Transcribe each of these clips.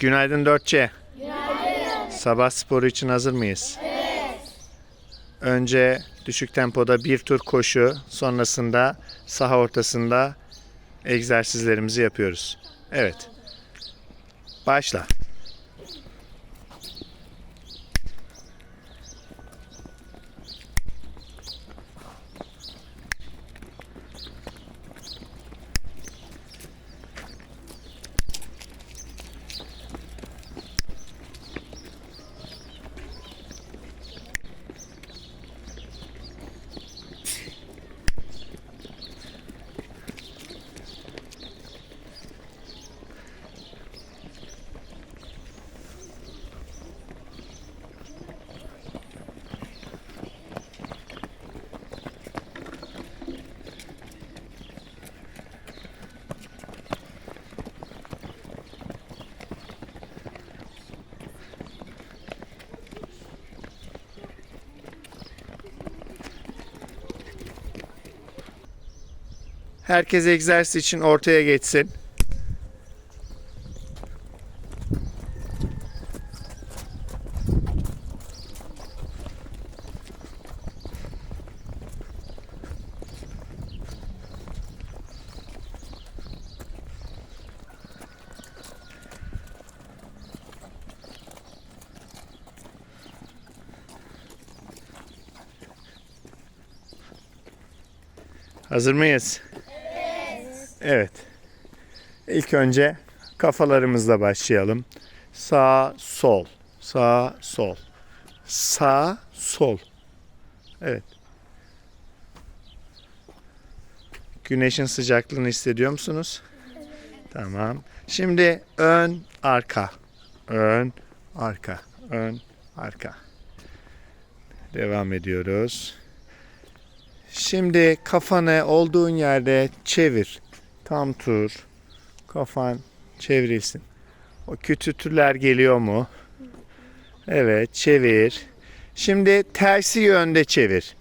Günaydın Dörtçe. Sabah sporu için hazır mıyız? Evet. Önce düşük tempoda bir tur koşu, sonrasında saha ortasında egzersizlerimizi yapıyoruz. Evet. Başla. Herkes egzersiz için ortaya geçsin. Hazır mıyız? Evet. İlk önce kafalarımızla başlayalım. Sağ, sol. Sağ, sol. Sağ, sol. Evet. Güneşin sıcaklığını hissediyor musunuz? Tamam. Şimdi ön, arka. Ön, arka. Ön, arka. Devam ediyoruz. Şimdi kafanı olduğun yerde çevir. Tam tur. Kafan çevrilsin. O kütütürler geliyor mu? Evet, çevir. Şimdi tersi yönde çevir.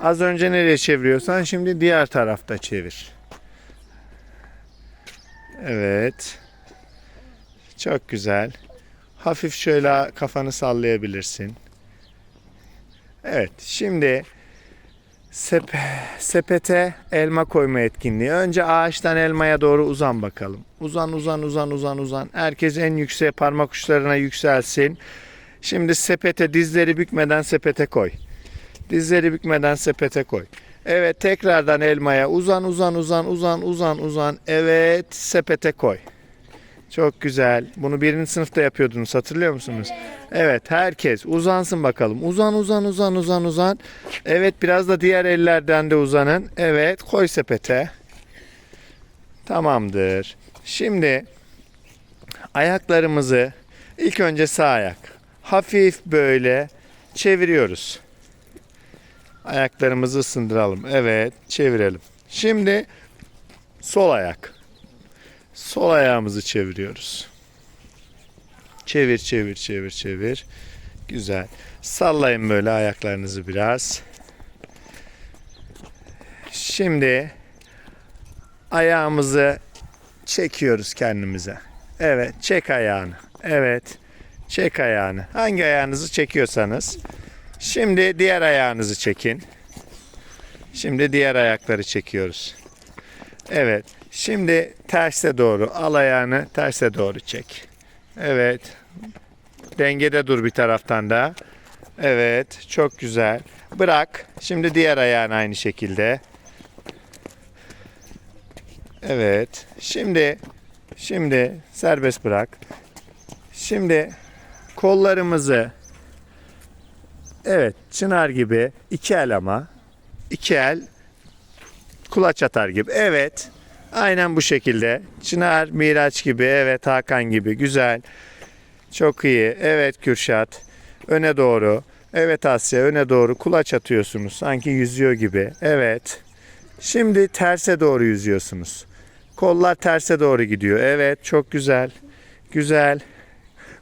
Az önce nereye çeviriyorsan şimdi diğer tarafta çevir. Evet. Çok güzel. Hafif şöyle kafanı sallayabilirsin. Evet, şimdi Sep sepete elma koyma etkinliği. Önce ağaçtan elmaya doğru uzan bakalım. Uzan uzan uzan uzan uzan. Herkes en yüksek parmak uçlarına yükselsin. Şimdi sepete dizleri bükmeden sepete koy. Dizleri bükmeden sepete koy. Evet tekrardan elmaya uzan uzan uzan uzan uzan uzan. Evet sepete koy. Çok güzel. Bunu birinci sınıfta yapıyordunuz hatırlıyor musunuz? Evet herkes uzansın bakalım. Uzan uzan uzan uzan uzan. Evet biraz da diğer ellerden de uzanın. Evet koy sepete. Tamamdır. Şimdi ayaklarımızı ilk önce sağ ayak. Hafif böyle çeviriyoruz. Ayaklarımızı ısındıralım. Evet çevirelim. Şimdi sol ayak. Sol ayağımızı çeviriyoruz. Çevir, çevir, çevir, çevir. Güzel. Sallayın böyle ayaklarınızı biraz. Şimdi ayağımızı çekiyoruz kendimize. Evet, çek ayağını. Evet, çek ayağını. Hangi ayağınızı çekiyorsanız. Şimdi diğer ayağınızı çekin. Şimdi diğer ayakları çekiyoruz. Evet. Şimdi terse doğru. Al ayağını terse doğru çek. Evet. Dengede dur bir taraftan da. Evet. Çok güzel. Bırak. Şimdi diğer ayağını aynı şekilde. Evet. Şimdi şimdi serbest bırak. Şimdi kollarımızı evet çınar gibi iki el ama iki el kulaç atar gibi. Evet. Aynen bu şekilde. Çınar, Miraç gibi, evet Hakan gibi. Güzel. Çok iyi. Evet Kürşat. Öne doğru. Evet Asya öne doğru kulaç atıyorsunuz. Sanki yüzüyor gibi. Evet. Şimdi terse doğru yüzüyorsunuz. Kollar terse doğru gidiyor. Evet çok güzel. Güzel.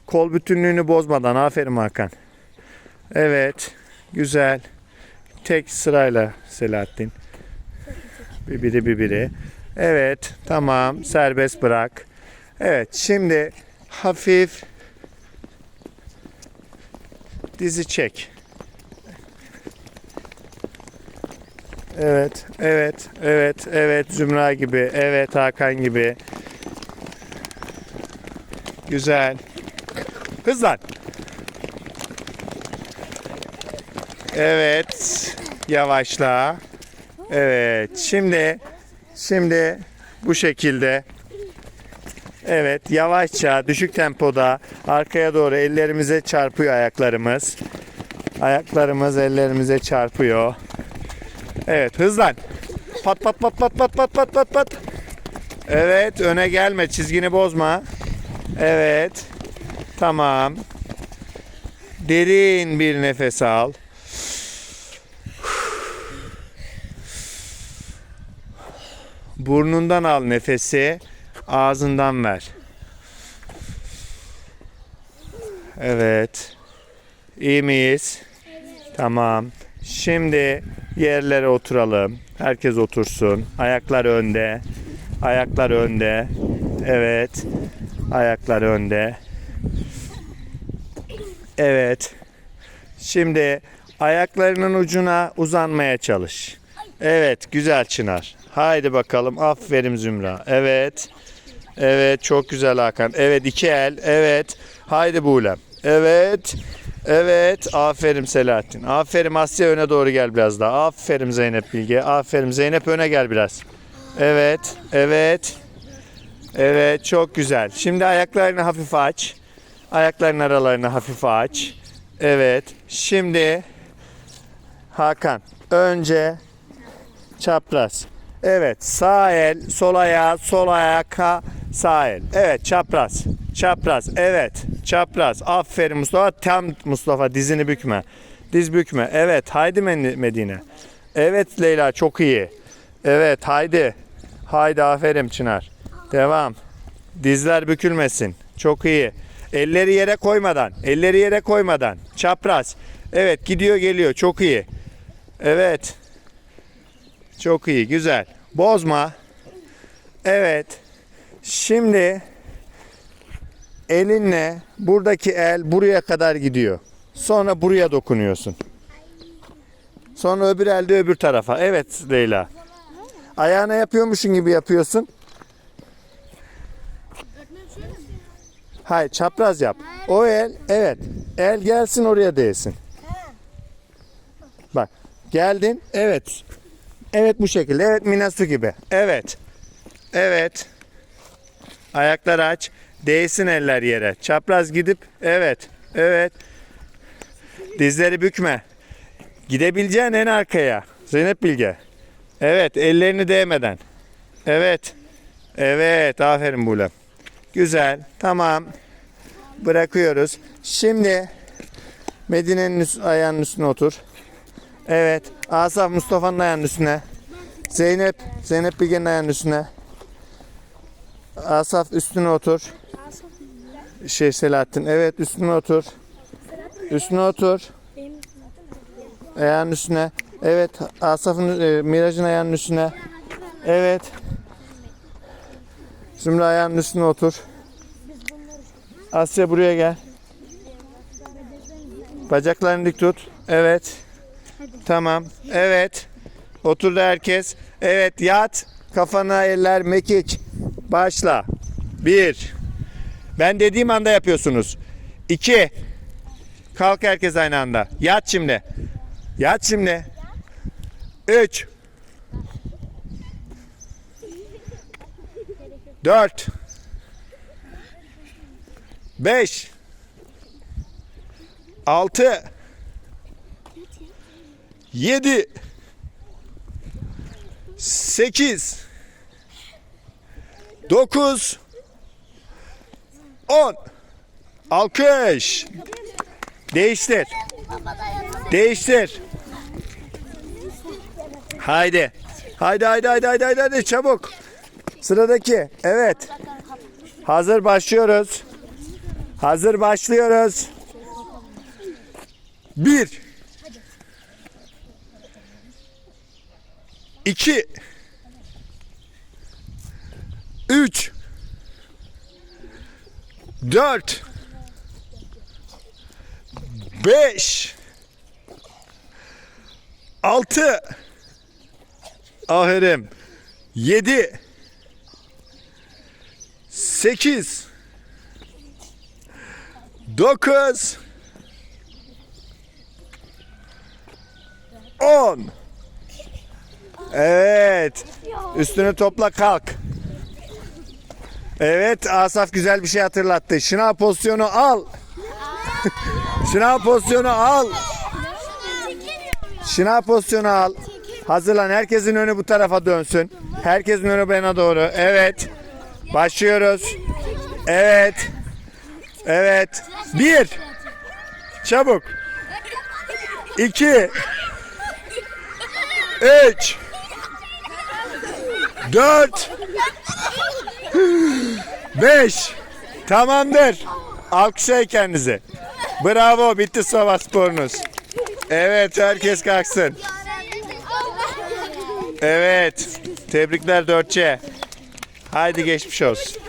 Kol bütünlüğünü bozmadan. Aferin Hakan. Evet. Güzel. Tek sırayla Selahattin. Bir biri bir biri. Evet tamam serbest bırak. Evet şimdi hafif dizi çek. Evet, evet, evet, evet. Zümra gibi, evet Hakan gibi. Güzel. Hızlan. Evet. Yavaşla. Evet. Şimdi şimdi bu şekilde Evet, yavaşça, düşük tempoda arkaya doğru ellerimize çarpıyor ayaklarımız. Ayaklarımız ellerimize çarpıyor. Evet, hızlan. Pat pat pat pat pat pat pat pat pat. Evet, öne gelme, çizgini bozma. Evet. Tamam. Derin bir nefes al. Burnundan al nefesi, ağzından ver. Evet. İyi miyiz? Tamam. Şimdi yerlere oturalım. Herkes otursun. Ayaklar önde. Ayaklar önde. Evet. Ayaklar önde. Evet. Şimdi ayaklarının ucuna uzanmaya çalış. Evet, güzel Çınar. Haydi bakalım. Aferin Zümra. Evet. Evet, çok güzel Hakan. Evet, iki el. Evet. Haydi Buğlem. Evet. Evet. Aferin Selahattin. Aferin Asya öne doğru gel biraz daha. Aferin Zeynep Bilge. Aferin Zeynep öne gel biraz. Evet. Evet. Evet, çok güzel. Şimdi ayaklarını hafif aç. Ayakların aralarını hafif aç. Evet. Şimdi Hakan önce çapraz. Evet. Sağ el, sol ayağı, sol ayaka, sağ el. Evet, çapraz. Çapraz. Evet. Çapraz. Aferin Mustafa. Tam Mustafa dizini bükme. Diz bükme. Evet. Haydi Medine. Evet Leyla çok iyi. Evet haydi. Haydi aferin Çınar. Devam. Dizler bükülmesin. Çok iyi. Elleri yere koymadan. Elleri yere koymadan. Çapraz. Evet gidiyor geliyor. Çok iyi. Evet. Çok iyi. Güzel. Bozma. Evet. Şimdi elinle buradaki el buraya kadar gidiyor. Sonra buraya dokunuyorsun. Sonra öbür elde öbür tarafa. Evet Leyla. Ayağına yapıyormuşsun gibi yapıyorsun. Hayır çapraz yap. O el evet. El gelsin oraya değsin. Bak geldin. Evet. Evet bu şekilde. Evet Minasu gibi. Evet. Evet. Ayakları aç. Değsin eller yere. Çapraz gidip evet. Evet. Dizleri bükme. Gidebileceğin en arkaya. Zeynep Bilge. Evet ellerini değmeden. Evet. Evet aferin Bulem. Güzel. Tamam. Bırakıyoruz. Şimdi Medine'nin ayağının üstüne otur. Evet. Asaf Mustafa'nın ayağının üstüne. Zeynep, Zeynep Bilge'nin ayağının üstüne. Asaf üstüne otur. Şey Selahattin. Evet üstüne otur. Üstüne otur. Ayağının üstüne. Evet. Asaf'ın e, Miraç'ın ayağının üstüne. Evet. Zümra ayağının üstüne otur. Asya buraya gel. Bacaklarını dik tut. Evet. Tamam. Evet. Oturdu herkes. Evet yat. Kafana eller mekik. Başla. Bir. Ben dediğim anda yapıyorsunuz. İki. Kalk herkes aynı anda. Yat şimdi. Yat şimdi. Üç. Dört. Beş. Altı. Yedi. Sekiz. Dokuz. On. Alkış. Değiştir. Değiştir. Haydi. Haydi haydi haydi haydi haydi, haydi. çabuk. Sıradaki. Evet. Hazır başlıyoruz. Hazır başlıyoruz. Bir. 2 3 4 5 6 Aferin. 7 8 9 10 Evet. Üstünü topla kalk. Evet Asaf güzel bir şey hatırlattı. Şınav pozisyonu al. Şınav pozisyonu al. Şınav pozisyonu al. Hazırlan. Herkesin önü bu tarafa dönsün. Herkesin önü bana doğru. Evet. Başlıyoruz. Evet. Evet. Bir. Çabuk. İki. Üç. Dört. Beş. Tamamdır. Alkışlayın kendinizi. Bravo. Bitti Sova sporunuz. Evet. Herkes kalksın. Evet. Tebrikler Dörtçe. Haydi geçmiş olsun.